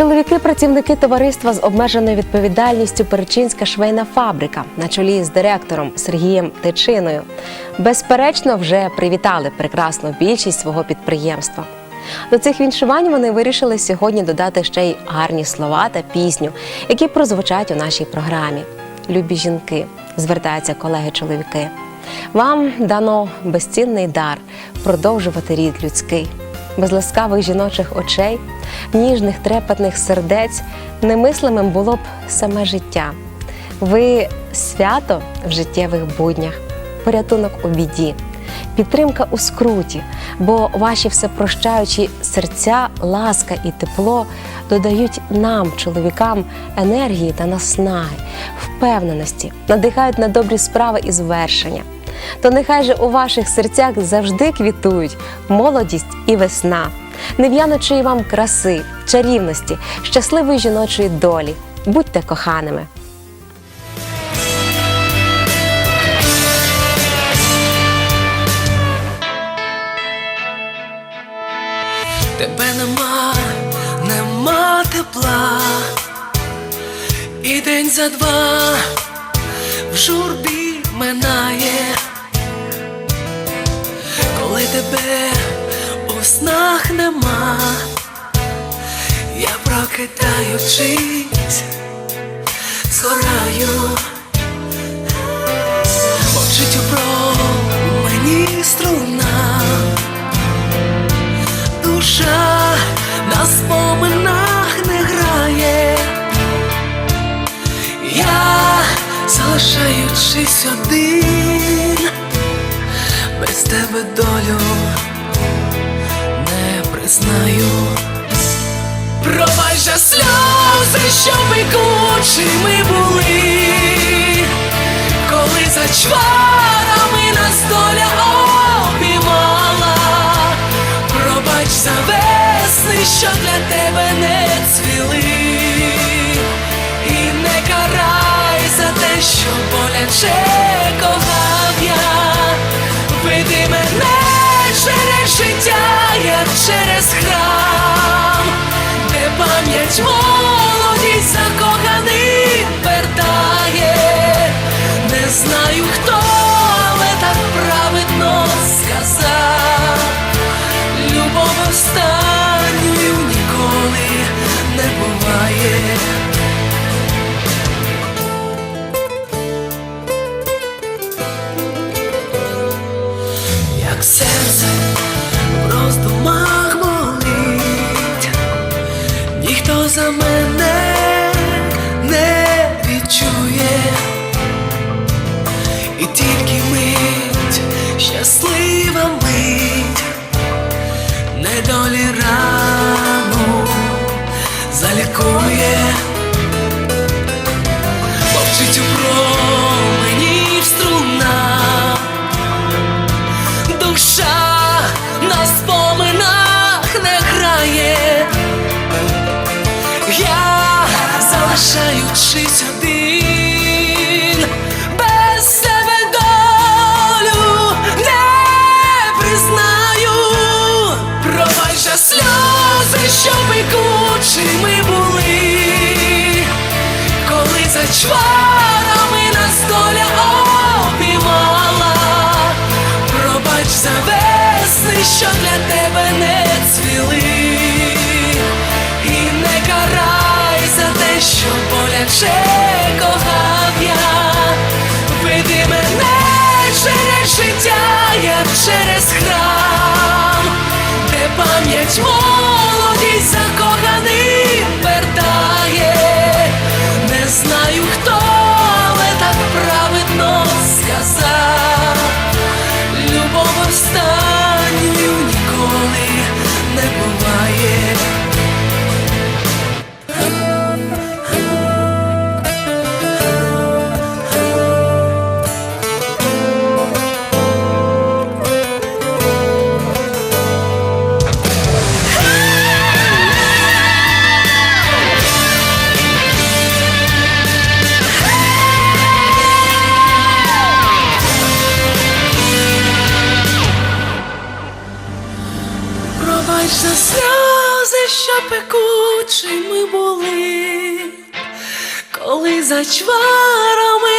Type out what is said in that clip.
Чоловіки, працівники товариства з обмеженою відповідальністю Перечинська швейна фабрика на чолі з директором Сергієм Тичиною безперечно вже привітали прекрасну більшість свого підприємства. До цих віншувань вони вирішили сьогодні додати ще й гарні слова та пісню, які прозвучать у нашій програмі. Любі жінки, звертаються колеги-чоловіки. Вам дано безцінний дар продовжувати рід людський. Без ласкавих жіночих очей, ніжних трепетних сердець немислимим було б саме життя. Ви свято в життєвих буднях, порятунок у біді, підтримка у скруті, бо ваші всепрощаючі серця, ласка і тепло додають нам, чоловікам, енергії та наснаги, впевненості, надихають на добрі справи і звершення. То нехай же у ваших серцях завжди квітують молодість і весна, нев'яночої вам краси, чарівності, щасливої жіночої долі. Будьте коханими. Тебе нема, нема тепла, і день за два в журбі минає, тебе у снах нема, я прокидаючись, згораю, мовчить у мені струна. Душа на споминах не грає, я залишаючись один, без тебе долю не признаю. Пробач же сльози, що пекучими були, коли за чварами нас доля обіймала. Пробач за весни, що для тебе не цвіли, і не карай за те, що боляче через храм, за мене не відчує, і тільки мить, щаслива мить недолі залишаючись один, без себе долю не признаю. Пробач же сльози, що пекучими були, коли за чварами нас доля обіймала. Пробач за весни, що для тебе не цвіли, боляче кохав я, веди мене через життя, як через храм, де пам'ять молодість закоханий вертає, не знаю хто, Пробач за сльози, що пекучими були, коли за чварами